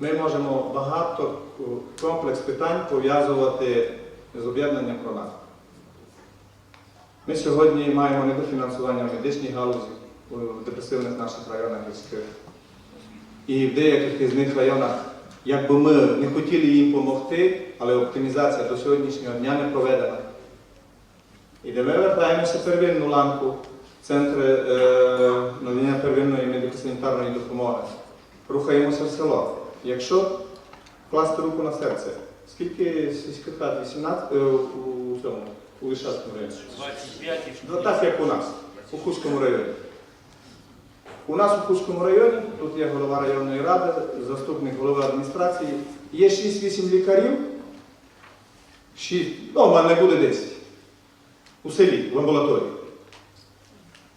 Ми можемо багато е, комплекс питань пов'язувати з об'єднанням громад. Ми сьогодні маємо недофінансування в медичній галузі в депресивних наших районах гірських. І в деяких із них районах, як би ми не хотіли їм допомогти, але оптимізація до сьогоднішнього дня не проведена. І де ми вертаємося первинну ланку, центри е, надання первинної медико-санітарної допомоги. Рухаємося в село. Якщо класти руку на серце, скільки сільських рад? 18 е, у цьому, у Лишацькому районі? 25 Ну, так як у нас, у Хустському районі. У нас у Хустському районі, тут є голова районної ради, заступник голови адміністрації, є 6-8 лікарів, 6, ну, в мене буде 10. У селі, в амбулаторії.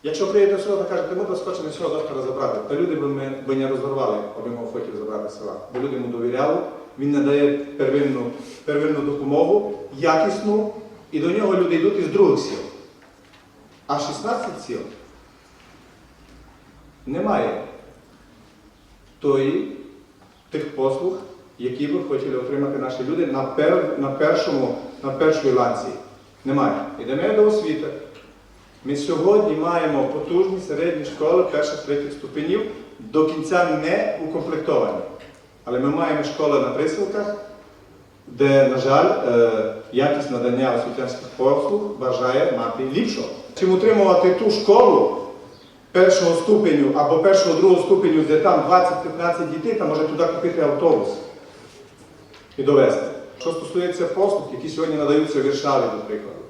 Якщо приїдете село, то кажете, ми б хочемо цього доктора забрати, то люди б ми би не розорвали, ми хотів забрати села. Бо люди йому довіряли, він надає первинну, первинну допомогу, якісну, і до нього люди йдуть із других сіл. А 16 сіл немає тої, тих послуг, які би хотіли отримати наші люди на, пер, на, першому, на першій ланці. Немає. Ідемо до освіти. Ми сьогодні маємо потужні середні школи перших третіх ступенів, до кінця не укомплектовані. Але ми маємо школи на присілках, де, на жаль, е, якість надання освітянських послуг бажає мати ліпшого. Чим утримувати ту школу першого ступеню або першого другого ступеню, де там 20-15 дітей, там може туди купити автобус і довезти. Що стосується послуг, які сьогодні надаються в Віршаві, прикладу.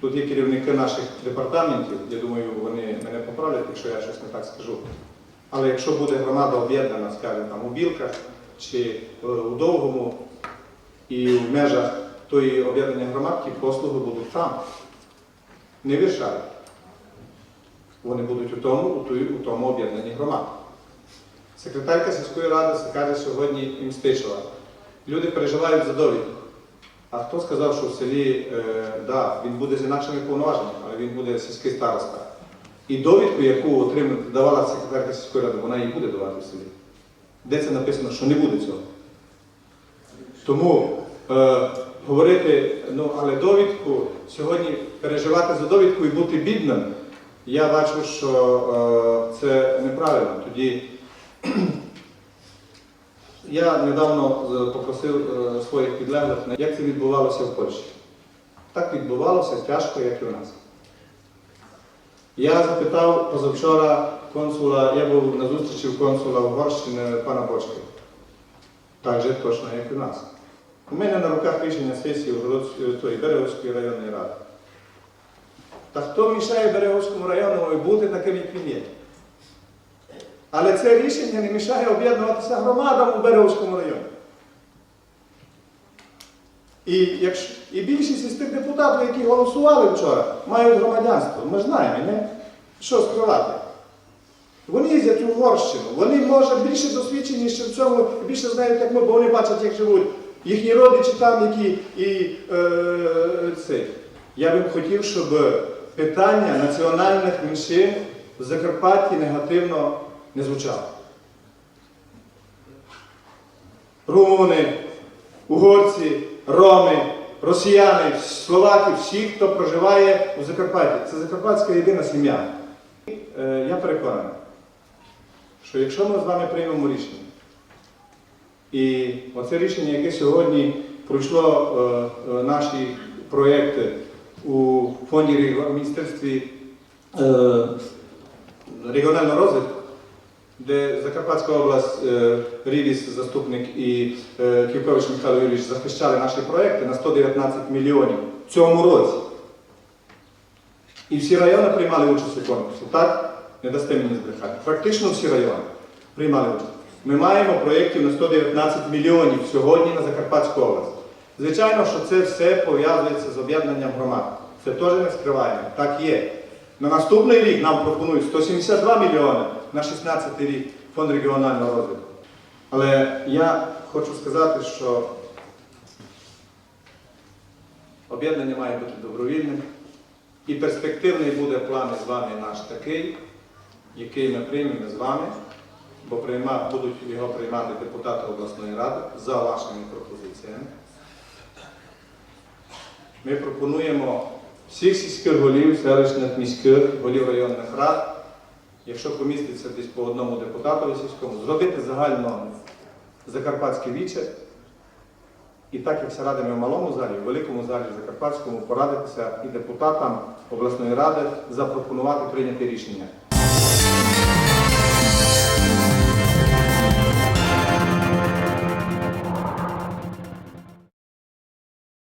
Тут є керівники наших департаментів, я думаю, вони мене поправлять, якщо я щось не так скажу. Але якщо буде громада об'єднана, скажімо, там у Білках чи е, у Довгому і в межах тої об'єднання громад, ті послуги будуть там. Не в Віршаві. Вони будуть у тому, у, той- у тому об'єднанні громад. Секретарка сільської ради каже сьогодні Імстишева. Люди переживають за. А хто сказав, що в селі, е, да, він буде з інакшими повноваженнями, але він буде сільський староста. І довідку, яку отримала, давала секретарка сільської ради, вона її буде давати в селі. Де це написано, що не буде цього? Тому е, говорити, ну але довідку, сьогодні переживати за довідку і бути бідним, я бачу, що е, це неправильно. Тоді я недавно попросив е, своїх підлеглих, як це відбувалося в Польщі. Так відбувалося тяжко, як і у нас. Я запитав позавчора консула, я був на зустрічі в консула Угорщини пана Бочки. Так же точно, як і у нас. У мене на руках рішення сесії тої Береговської районної ради. Та хто мішає Береговському району бути таким, як він є? Але це рішення не мішає об'єднуватися громадам у Береговському районі. І, якщо, і більшість із тих депутатів, які голосували вчора, мають громадянство. Ми знаємо, не? Що скривати? Вони їздять у Угорщину, вони, може, більше досвідчені ще в цьому, більше знають, як ми, бо вони бачать, як живуть їхні родичі там, які і е, це. Я би хотів, щоб питання національних меншин в Закарпатті негативно не звучало. Румуни, угорці, роми, росіяни, словаки, всі, хто проживає у Закарпатті. Це Закарпатська єдина сім'я. Е, Я переконаний, що якщо ми з вами приймемо рішення, і оце рішення, яке сьогодні пройшло е, е, наші проєкти у фонді Міністерстві е, регіонального розвитку, де Закарпатська область, е, Рівіс, заступник і е, Ківкович Михайло Юрійович захищали наші проєкти на 119 мільйонів в цьому році. І всі райони приймали участь у конкурсі. Так? Не дасте мені збрехати. Практично всі райони приймали участь. Ми маємо проєктів на 119 мільйонів сьогодні на Закарпатську область. Звичайно, що це все пов'язується з об'єднанням громад. Це теж не скриваємо. Так є. На наступний рік нам пропонують 172 мільйони на 16 рік фонд регіонального розвитку. Але я хочу сказати, що об'єднання має бути добровільним. І перспективний буде план з вами наш такий, який ми приймемо з вами бо прийма, будуть його приймати депутати обласної ради за вашими пропозиціями. Ми пропонуємо всіх сільських голів, селищних міських, голів районних рад, якщо поміститься десь по одному депутату сільському, зробити загально Закарпатське віче. І так як радимо в малому залі, в великому залі Закарпатському порадитися і депутатам обласної ради запропонувати прийняти рішення.